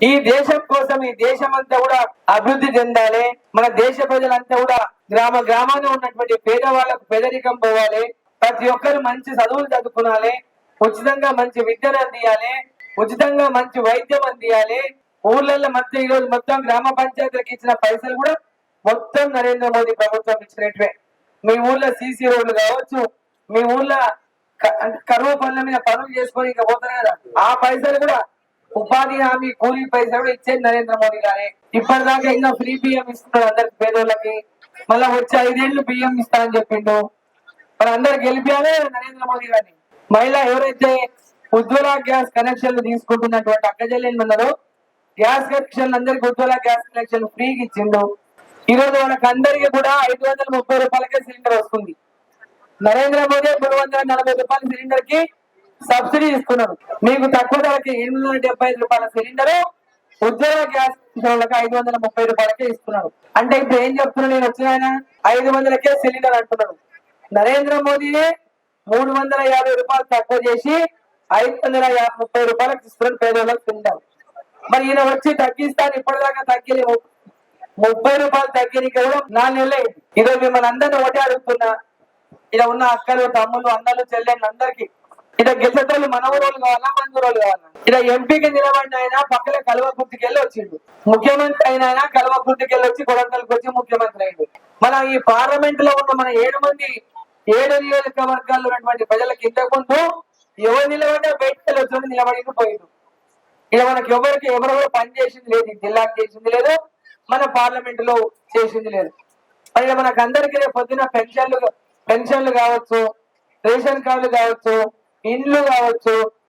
ఈ దేశం కోసం ఈ దేశం అంతా కూడా అభివృద్ధి చెందాలి. మన దేశ ప్రజలంతా కూడా గ్రామ గ్రామాల్లో ఉన్నటువంటి పేదవాళ్ళకు పేదరికం పోవాలి. ప్రతి ఒక్కరు మంచి చదువులు చదువుకునాలి ఉచితంగా మంచి విద్యను అందియాలి. ఉచితంగా మంచి వైద్యం అందియాలి. ఊర్లలో మధ్య ఈ రోజు మొత్తం గ్రామ పంచాయతీలకు ఇచ్చిన పైసలు కూడా మొత్తం నరేంద్ర మోదీ ప్రభుత్వం ఇచ్చినట్వే మీ ఊర్లో సీసీ రోడ్లు కావచ్చు మీ ఊర్లో కరువు పనుల మీద పనులు చేసుకొని ఇంకా పోతారు కదా ఆ పైసలు కూడా ఉపాధి హామీ కూలీ పైసలు కూడా ఇచ్చేది నరేంద్ర మోడీ గారే. ఇప్పటిదాకా ఇంకా ఫ్రీ బియ్యం ఇస్తున్నాడు అందరికి పేదోళ్ళకి. మళ్ళా వచ్చే ఐదేళ్ళు బియ్యం ఇస్తా అని చెప్పిండు. మరి అందరు గెలిపారే నరేంద్ర మోడీ గారిని? మహిళ ఎవరైతే ఉజ్వల గ్యాస్ కనెక్షన్లు తీసుకుంటున్నటువంటి అక్క ఉన్నారో గ్యాస్ కనెక్షన్ అందరికి ఉజ్వల గ్యాస్ కనెక్షన్ ఫ్రీగా ఇచ్చిండు. ఈరోజు వాళ్ళకి అందరికీ కూడా ఐదు వందల ముప్పై రూపాయలకే సిలిండర్ వస్తుంది. నరేంద్ర మోడీ మూడు వందల నలభై రూపాయల సిలిండర్కి సబ్సిడీ ఇస్తున్నారు మీకు తక్కువ ధరకి ఎనిమిది వందల డెబ్బై ఐదు రూపాయల సిలిండర్ ఉద్యోగ గ్యాస్ సిలిండర్లకు ఐదు వందల ముప్పై రూపాయలకే ఇస్తున్నారు అంటే ఇప్పుడు ఏం చెప్తున్నా నేను వచ్చిన ఆయన? ఐదు వందలకే సిలిండర్ అంటున్నాడు. నరేంద్ర మోదీనే మూడు వందల యాభై రూపాయలు తక్కువ చేసి ఐదు వందల ముప్పై రూపాయలకు ఇస్తున్నారు పేదవాళ్ళకి తింటారు మరి ఈయన వచ్చి తగ్గిస్తాను ఇప్పటిదాకా తగ్గలేము ముప్పై రూపాయలు తగ్గిన కూడా నాలుగు నెలలే. ఇదో ఈరోజు మిమ్మల్ని అందరినీ ఒకటే అడుగుతున్నా. ఇలా ఉన్న అక్కలు తమ్ముళ్ళు అన్నలు చెల్లెళ్ళు అందరికి ఇలా గెలిచేటోళ్ళు మన ఊరోళ్ళు కావాలా మన ఊరోళ్ళు కావాలా? ఇలా ఎంపీకి నిలబడిన ఆయన పక్కన కల్వకుర్తికి వెళ్ళి వచ్చిండు. ముఖ్యమంత్రి అయిన ఆయన కల్వకుర్తికి వెళ్ళి వచ్చి కొడంగల్కి వచ్చి ముఖ్యమంత్రి అయిండు. మన ఈ పార్లమెంట్లో ఉన్న మన ఏడు మంది ఏడు నియోజకవర్గాల్లో ఉన్నటువంటి ప్రజలకు ఇంతకుముందు ఎవరు నిలబడ్డా బయటకు వచ్చి నిలబడి పోయిండు. ఇలా మనకి ఎవరికి ఎవరు కూడా పని చేసింది లేదు ఈ జిల్లాకు చేసింది లేదు మన పార్లమెంట్లో చేసింది లేదు. మరి మనకు అందరికీ పొద్దున పెన్షన్లు పెన్షన్లు కావచ్చు రేషన్ కార్డులు కావచ్చు ఇండ్లు కావచ్చు